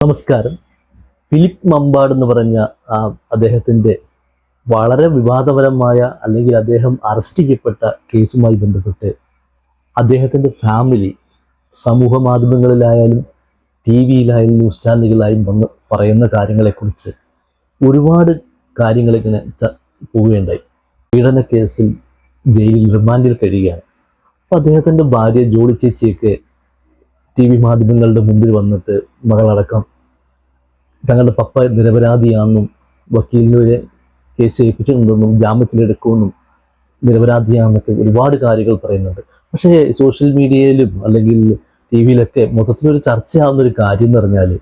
നമസ്കാരം. ഫിലിപ്പ് മമ്പാട് എന്ന് പറഞ്ഞ അദ്ദേഹത്തിന്റെ വളരെ വിവാദപരമായ അല്ലെങ്കിൽ അദ്ദേഹം അറസ്റ്റ് ചെയ്യപ്പെട്ട കേസുമായി ബന്ധപ്പെട്ട് അദ്ദേഹത്തിന്റെ ഫാമിലി സമൂഹ മാധ്യമങ്ങളിലായാലും ടി വിയിലായാലും ന്യൂസ് ചാനലുകളിലായും വന്ന് പറയുന്ന കാര്യങ്ങളെക്കുറിച്ച് ഒരുപാട് കാര്യങ്ങളിങ്ങനെ ച പോവുകയുണ്ടായി. പീഡന കേസിൽ ജയിലിൽ റിമാൻഡിൽ കഴിയുകയാണ്. അപ്പോൾ അദ്ദേഹത്തിന്റെ ഭാര്യ ജോളി ചേച്ചിയൊക്കെ ടി വി മാധ്യമങ്ങളുടെ മുമ്പിൽ വന്നിട്ട് മകളടക്കം തങ്ങളുടെ പപ്പ നിരപരാധിയാണെന്നും വക്കീലിനെ കേസ് ഏൽപ്പിച്ചിട്ടുണ്ടെന്നും ജാമ്യത്തിലെടുക്കുമെന്നും നിരപരാധിയാണെന്നൊക്കെ ഒരുപാട് കാര്യങ്ങൾ പറയുന്നുണ്ട്. പക്ഷേ സോഷ്യൽ മീഡിയയിലും അല്ലെങ്കിൽ ടി വിയിലൊക്കെ മൊത്തത്തിലൊരു ചർച്ചയാവുന്ന ഒരു കാര്യം എന്ന് പറഞ്ഞാൽ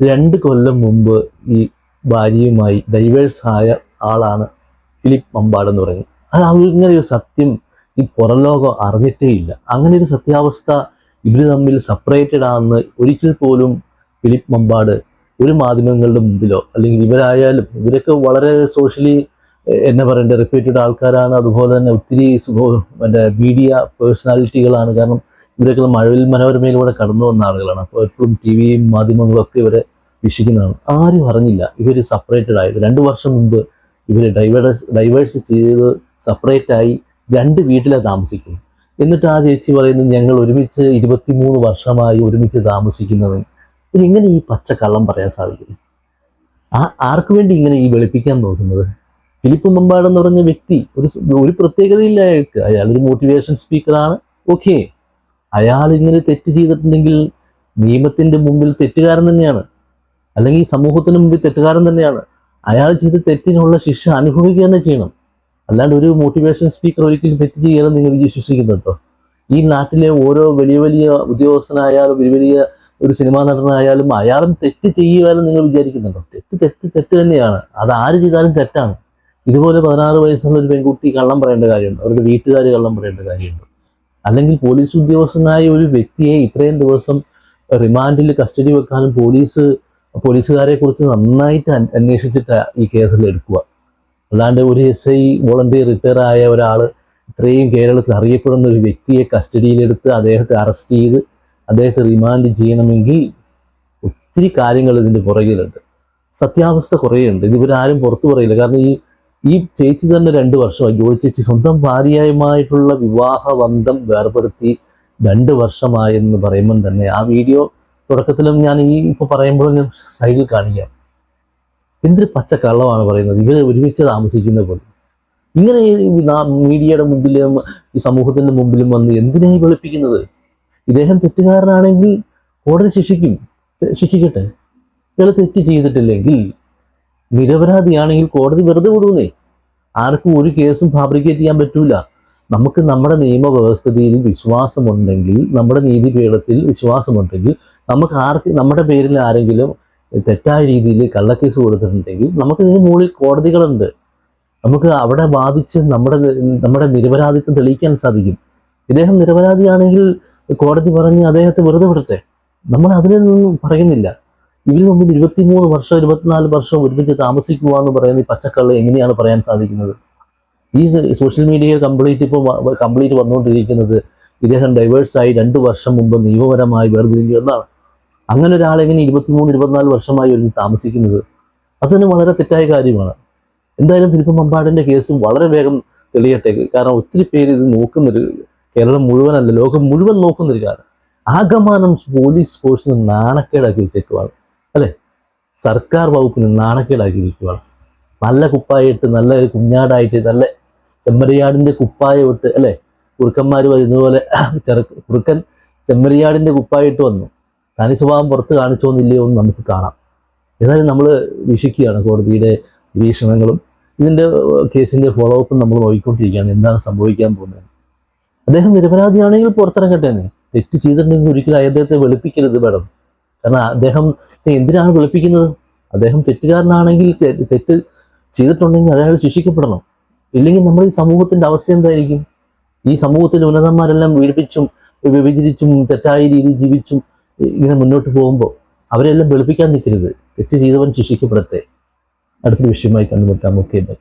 രണ്ട് കൊല്ലം മുമ്പ് ഈ ഭാര്യയുമായി ഡൈവേഴ്സ് ആയ ആളാണ് ഫിലിപ്പ് മമ്പാട് എന്ന് പറയുന്നത്. അത് അങ്ങനെ ഒരു സത്യം ഈ പുറലോകം അറിഞ്ഞിട്ടേ ഇല്ല. അങ്ങനെ ഒരു സത്യാവസ്ഥ ഇവർ തമ്മിൽ സെപ്പറേറ്റഡ് ആണെന്ന് ഒരിക്കൽ പോലും ഫിലിപ്പ് മമ്പാട് ഒരു മാധ്യമങ്ങളുടെ മുമ്പിലോ അല്ലെങ്കിൽ ഇവരായാലും ഇവരൊക്കെ വളരെ സോഷ്യലി എന്നെ പറയേണ്ട റിപ്പീറ്റഡ് ആൾക്കാരാണ്. അതുപോലെ തന്നെ ഒത്തിരി എന്റെ മീഡിയ പേഴ്സണാലിറ്റികളാണ് കാരണം ഇവരൊക്കെ മഴവിൽ മനോരമയിലൂടെ കടന്നു വന്ന ആളുകളാണ്. അപ്പോൾ എപ്പോഴും ടി വിയും മാധ്യമങ്ങളൊക്കെ ഇവരെ വീക്ഷിക്കുന്നതാണ്. ആരും അറിഞ്ഞില്ല ഇവർ സെപ്പറേറ്റഡ് ആയത്. രണ്ട് വർഷം മുമ്പ് ഇവർ ഡൈവേഴ്സ് ഡൈവേഴ്സ് ചെയ്ത് സെപ്പറേറ്റായി രണ്ട് വീട്ടിലാണ് താമസിക്കുന്നത്. എന്നിട്ട് ആ ചേച്ചി പറയുന്നത് ഞങ്ങൾ ഒരുമിച്ച് ഇരുപത്തിമൂന്ന് വർഷമായി ഒരുമിച്ച് താമസിക്കുന്നത്. ഇങ്ങനെ ഈ പച്ച കള്ളം പറയാൻ സാധിക്കുന്നു? ആ ആർക്കു വേണ്ടി ഇങ്ങനെ ഈ വെളുപ്പിക്കാൻ നോക്കുന്നത്? ഫിലിപ്പ് മമ്പാട് എന്ന് പറഞ്ഞ വ്യക്തി ഒരു ഒരു പ്രത്യേകതയില്ല അയാൾക്ക്. അയാൾ ഒരു മോട്ടിവേഷൻ സ്പീക്കറാണ് ഓക്കെ. അയാൾ ഇങ്ങനെ തെറ്റ് ചെയ്തിട്ടുണ്ടെങ്കിൽ നിയമത്തിന്റെ മുമ്പിൽ തെറ്റുകാരൻ തന്നെയാണ്. അല്ലെങ്കിൽ സമൂഹത്തിന് മുമ്പിൽ തെറ്റുകാരൻ തന്നെയാണ്. അയാൾ ചെയ്ത തെറ്റിനുള്ള ശിക്ഷ അനുഭവിക്കുക തന്നെ ചെയ്യണം. അല്ലാണ്ട് ഒരു മോട്ടിവേഷൻ സ്പീക്കർ ഒരിക്കലും തെറ്റ് ചെയ്യാനും നിങ്ങൾ വിശ്വസിക്കുന്നുണ്ടോ? ഈ നാട്ടിലെ ഓരോ വലിയ വലിയ ഉദ്യോഗസ്ഥനായാലും വലിയ വലിയ ഒരു സിനിമാ നടനായാലും അയാളും തെറ്റ് ചെയ്യുവാനും നിങ്ങൾ വിചാരിക്കുന്നുണ്ടോ? തെറ്റ് തെറ്റ് തെറ്റ് തന്നെയാണ്. അത് ആര് ചെയ്താലും തെറ്റാണ്. ഇതുപോലെ പതിനാറ് വയസ്സുള്ള ഒരു പെൺകുട്ടി കള്ളം പറയേണ്ട കാര്യമുണ്ട്. അവരുടെ വീട്ടുകാർ കള്ളം പറയേണ്ട കാര്യമുണ്ട്. അല്ലെങ്കിൽ പോലീസ് ഉദ്യോഗസ്ഥനായ ഒരു വ്യക്തിയെ ഇത്രയും ദിവസം റിമാൻഡിൽ കസ്റ്റഡി വെക്കാനും പോലീസ് പോലീസുകാരെ കുറിച്ച് നന്നായിട്ട് അന്വേഷിച്ചിട്ട് ഈ കേസിൽ എടുക്കുക അല്ലാണ്ട് ഒരു എസ് ഐ വോളണ്ടിയർ റിട്ടയർ ആയ ഒരാൾ ഇത്രയും കേരളത്തിൽ അറിയപ്പെടുന്ന ഒരു വ്യക്തിയെ കസ്റ്റഡിയിലെടുത്ത് അദ്ദേഹത്തെ അറസ്റ്റ് ചെയ്ത് അദ്ദേഹത്തെ റിമാൻഡ് ചെയ്യണമെങ്കിൽ ഒത്തിരി കാര്യങ്ങൾ ഇതിന്റെ പുറകിലുണ്ട്. സത്യാവസ്ഥ കുറേയുണ്ട്. ഇത് ആരും പുറത്തു പറയില്ല. കാരണം ഈ ഈ ചേച്ചി തന്നെ രണ്ട് വർഷമായി ജോലി ചേച്ചി സ്വന്തം ഭാര്യയുമായിട്ടുള്ള വിവാഹ ബന്ധം വേർപെടുത്തി രണ്ട് വർഷമായെന്ന് പറയുമ്പം തന്നെ ആ വീഡിയോ തുടക്കത്തിലും ഞാൻ ഈ ഇപ്പോൾ പറയുമ്പോഴും ഞാൻ സൈഡിൽ കാണിക്കാം. എന്തൊരു പച്ച കള്ളമാണ് പറയുന്നത്? ഇവർ ഒരുമിച്ച് താമസിക്കുന്ന പോലെ. ഇങ്ങനെ മീഡിയയുടെ മുമ്പിലും ഈ സമൂഹത്തിന്റെ മുമ്പിലും വന്ന് എന്തിനായി വെളുപ്പിക്കുന്നത്? ഇദ്ദേഹം തെറ്റുകാരനാണെങ്കിൽ കോടതി ശിക്ഷിക്കും ശിക്ഷിക്കട്ടെ. ഇയാൾ തെറ്റ് ചെയ്തിട്ടില്ലെങ്കിൽ നിരപരാധിയാണെങ്കിൽ കോടതി വെറുതെ വിടുന്നേ. ആർക്കും ഒരു കേസും ഫാബ്രിക്കേറ്റ് ചെയ്യാൻ പറ്റൂല. നമുക്ക് നമ്മുടെ നിയമവ്യവസ്ഥയിൽ വിശ്വാസമുണ്ടെങ്കിൽ നമ്മുടെ നീതിപീഠത്തിൽ വിശ്വാസമുണ്ടെങ്കിൽ നമുക്ക് ആർക്ക് നമ്മുടെ പേരിൽ ആരെങ്കിലും തെറ്റായ രീതിയിൽ കള്ളക്കേസ് കൊടുത്തിട്ടുണ്ടെങ്കിൽ നമുക്ക് ഇതിന് മുകളിൽ കോടതികളുണ്ട്. നമുക്ക് അവിടെ വാദിച്ച് നമ്മുടെ നമ്മുടെ നിരപരാധിത്വം തെളിയിക്കാൻ സാധിക്കും. ഇദ്ദേഹം നിരപരാധിയാണെങ്കിൽ കോടതി പറഞ്ഞ് അദ്ദേഹത്തെ വെറുതെ വിടട്ടെ. നമ്മൾ അതിനൊന്നും പറയുന്നില്ല. ഇവർ തമ്മിൽ ഇരുപത്തിമൂന്ന് വർഷം ഇരുപത്തിനാല് വർഷം ഒരുമിച്ച് താമസിക്കുക എന്ന് പറയുന്ന ഈ പച്ചക്കള്ളി എങ്ങനെയാണ് പറയാൻ സാധിക്കുന്നത്? ഈ സോഷ്യൽ മീഡിയ കംപ്ലീറ്റ് ഇപ്പോൾ കംപ്ലീറ്റ് വന്നുകൊണ്ടിരിക്കുന്നത് ഇദ്ദേഹം ഡൈവേഴ്സായി രണ്ട് വർഷം മുമ്പ് നിയമപരമായി വേർതിരിഞ്ഞു എന്നാണ്. അങ്ങനെ ഒരാളെങ്ങനെ ഇരുപത്തിമൂന്ന് ഇരുപത്തിനാല് വർഷമായി ഒരു താമസിക്കുന്നത് അത് തന്നെ വളരെ തെറ്റായ കാര്യമാണ്. എന്തായാലും ഫിലിപ്പ് മമ്പാടിന്റെ കേസ് വളരെ വേഗം തെളിയട്ടെ. കാരണം ഒത്തിരി പേര് ഇത് നോക്കുന്നൊരു കേരളം മുഴുവനല്ല ലോകം മുഴുവൻ നോക്കുന്നൊരു കാരണം ആകമാനം പോലീസ് ഫോഴ്സിന് നാണക്കേടാക്കി വെച്ചേക്കുവാണ്. അല്ലേ? സർക്കാർ വകുപ്പിന് നാണക്കേടാക്കി വെക്കുവാണ്. നല്ല കുപ്പായിട്ട് നല്ല കുഞ്ഞാടായിട്ട് നല്ല ചെമ്മരിയാടിന്റെ കുപ്പായം ഇട്ട് അല്ലേ? കുറുക്കന്മാർ വരുന്ന പോലെ ചെറു കുറുക്കൻ ചെമ്മരിയാടിന്റെ കുപ്പായിട്ട് വന്നു. തനി സ്വഭാവം പുറത്ത് കാണിച്ചോന്നില്ലയോ എന്ന് നമുക്ക് കാണാം. ഏതായാലും നമ്മൾ വീക്ഷിക്കുകയാണ് കോടതിയുടെ നിരീക്ഷണങ്ങളും ഇതിന്റെ കേസിന്റെ ഫോളോ അപ്പും നമ്മൾ നോക്കിക്കൊണ്ടിരിക്കുകയാണ്. എന്താണ് സംഭവിക്കാൻ പോകുന്നത്? അദ്ദേഹം നിരപരാധിയാണെങ്കിൽ പുറത്തിറങ്ങട്ടേന്ന് തെറ്റ് ചെയ്തിട്ടുണ്ടെങ്കിൽ ഒരിക്കലും അദ്ദേഹത്തെ വെളുപ്പിക്കരുത് മേഡം. കാരണം അദ്ദേഹം എന്തിനാണ് വെളുപ്പിക്കുന്നത്? അദ്ദേഹം തെറ്റുകാരനാണെങ്കിൽ തെറ്റ് ചെയ്തിട്ടുണ്ടെങ്കിൽ അയാൾ ശിക്ഷിക്കപ്പെടണം. ഇല്ലെങ്കിൽ നമ്മുടെ ഈ സമൂഹത്തിന്റെ അവസ്ഥ എന്തായിരിക്കും? ഈ സമൂഹത്തിൽ ഉന്നതന്മാരെല്ലാം പീഡിപ്പിച്ചും വ്യഭിചരിച്ചും തെറ്റായ രീതിയിൽ ജീവിച്ചും ഇങ്ങനെ മുന്നോട്ട് പോകുമ്പോൾ അവരെല്ലാം വെളുപ്പിക്കാൻ നിൽക്കരുത്. തെറ്റ് ചെയ്തവൻ ശിക്ഷിക്കപ്പെടട്ടെ. അടുത്തൊരു വിഷയമായി കണ്ടുമുട്ടാം. Okay bye.